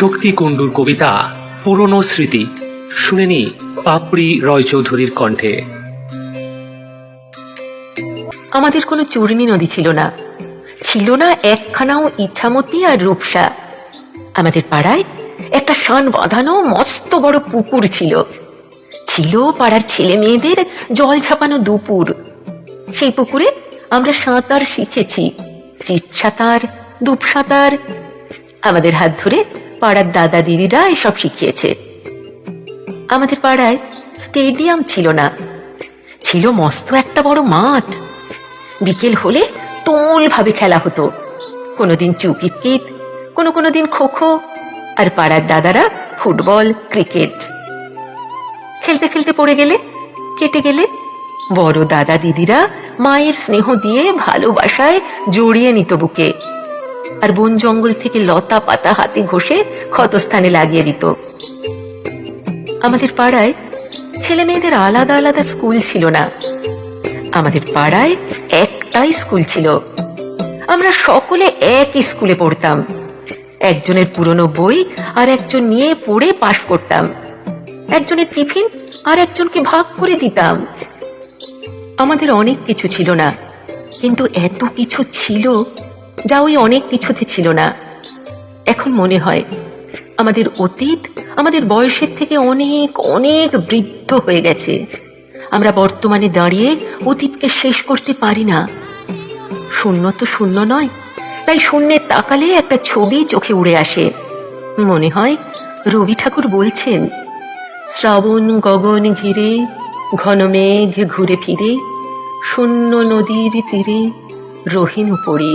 শক্তি কুণ্ডুর কবিতা, পুরনো স্মৃতি। শুনেনি পাপড়ি রয়চৌধুরীর কণ্ঠে। আমাদের কোনো চূর্ণী নদী ছিল না। ছিল না একখানাও ইচ্ছামতি আর রূপসা। আমাদের পাড়ায় একটা শান বাঁধানো মস্ত বড় পুকুর ছিল। ছিল পাড়ার ছেলে মেয়েদের জল ছাপানো দুপুর। সেই পুকুরে আমরা সাঁতার শিখেছি চিত সাঁতার সাঁতার। আমাদের হাত ধরে পাড়ার দাদা দিদিরা এসব শিখিয়েছে। আমাদের পাড়ায় স্টেডিয়াম ছিল না। ছিল মস্ত একটা বড় মাঠ। বিকেল হলে তোল ভাবে খেলা হতো। কোনোদিন চুকিতকিত কোনো কোনো দিন খো খো আর পাড়ার দাদারা ফুটবল, ক্রিকেট। খেলতে খেলতে পড়ে গেলে, কেটে গেলে বড় দাদা দিদিরা মায়ের স্নেহ দিয়ে ভালোবাসায় জড়িয়ে নিত বুকে। আর বন জঙ্গল থেকে লতা পাতা হাতে ঘষে ক্ষতস্থানে লাগিয়ে দিত। আমাদের পাড়ায় ছেলে মেয়েদের আলাদা আলাদা স্কুল ছিল না। আমাদের পাড়ায় একটাই স্কুল ছিল। আমরা সকলে একই স্কুলে পড়তাম। একজনের পুরনো বই আর একজন নিয়ে পড়ে পাশ করতাম। একজনের টিফিন আর একজনকে ভাগ করে দিতাম। আমাদের অনেক কিছু ছিল না, কিন্তু এত কিছু ছিল যা ওই অনেক কিছুতে ছিল না। এখন মনে হয়, আমাদের অতীত আমাদের বয়সের থেকে অনেক অনেক বৃদ্ধ হয়ে গেছে। আমরা বর্তমানে দাঁড়িয়ে অতীতকে শেষ করতে পারি না। শূন্য তো শূন্য নয়, তাই শূন্যে তাকালে একটা ছবি চোখে উড়ে আসে। মনে হয়, রবি ঠাকুর বলছেন, শ্রাবণ গগন ঘিরে, ঘন মেঘ ঘুরে ফিরে, শূন্য নদীর তীরে রহিন পড়ি।